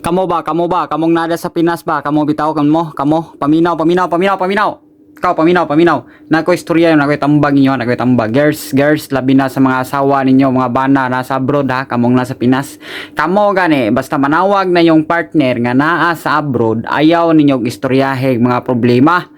Kamo ba, kamo ba, kamong nada sa Pinas ba, kamo bitaw kamo, kamo, paminaw, paminaw, paminaw, paminaw. Ikaw, paminaw, paminaw. Nako istorya yun, nako tambag ninyo, nako tambag. Girls, girls, labi na sa mga asawa ninyo, mga bana, nasa abroad ha, kamong nasa Pinas. Kamo gani, basta manawag na yung partner nga naa sa abroad, ayaw ninyong istoryahe mga problema.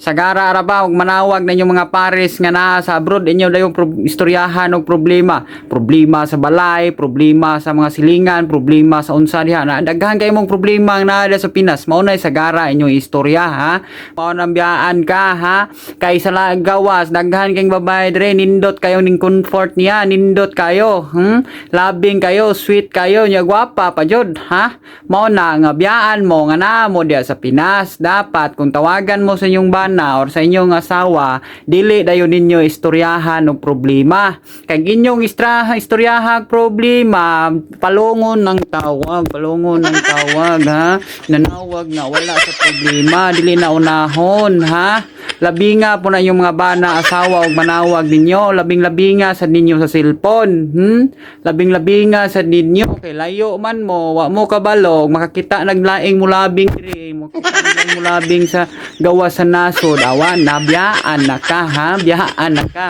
Sa gara ara ba ug manawag na yung mga pares nga naa sa abroad inyo dayon pro- istoryahan og problema. Problema sa balay, problema sa mga silingan, problema sa unsa diha. Na daghan kay mong problema ang naa sa Pinas. Mao na sa gara inyong istorya ha. Mao nang biyaan ka ha. Kay sa gawas daghan kayong babae dire nindot kayo ning comfort niya, nindot kayo. Hmm? Labing kayo, sweet kayo, nya gwapa pa jud ha. Mao na nga biyaan mo nga naa mo diha sa Pinas. Dapat kung tawagan mo sa inyong bana or sa inyong asawa, dili dayon ninyo istoryahan og problema. Kay inyong istra istoryahan problema, palungon ng tawag, palungon ng tawag ha. Nanawag na wala sa problema, dili na unahon ha. Labi nga po na yung mga bana asawa og manawag ninyo, labing labi nga sa ninyo sa cellphone. Hmm? Labing labi sa ninyo kay layo man mo, wa mo kabalog, makakita naglaing mo labing diri, mo labing sa gawa sa nasod, awan nabiyaan na ka ha, biyaan na ka.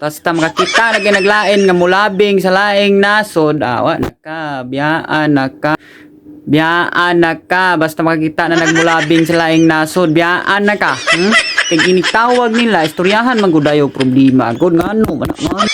Tapos ta makakita na ginaglain nga mulabing sa laing nasod, awa na ka, biyaan na ka. Biyaan na ka, basta makakita na nagmulabing sa laing nasod, biyaan na ka. Hmm? Kaya ginitawag nila, istoryahan man gud dayo problema. Good nga ano, man, man.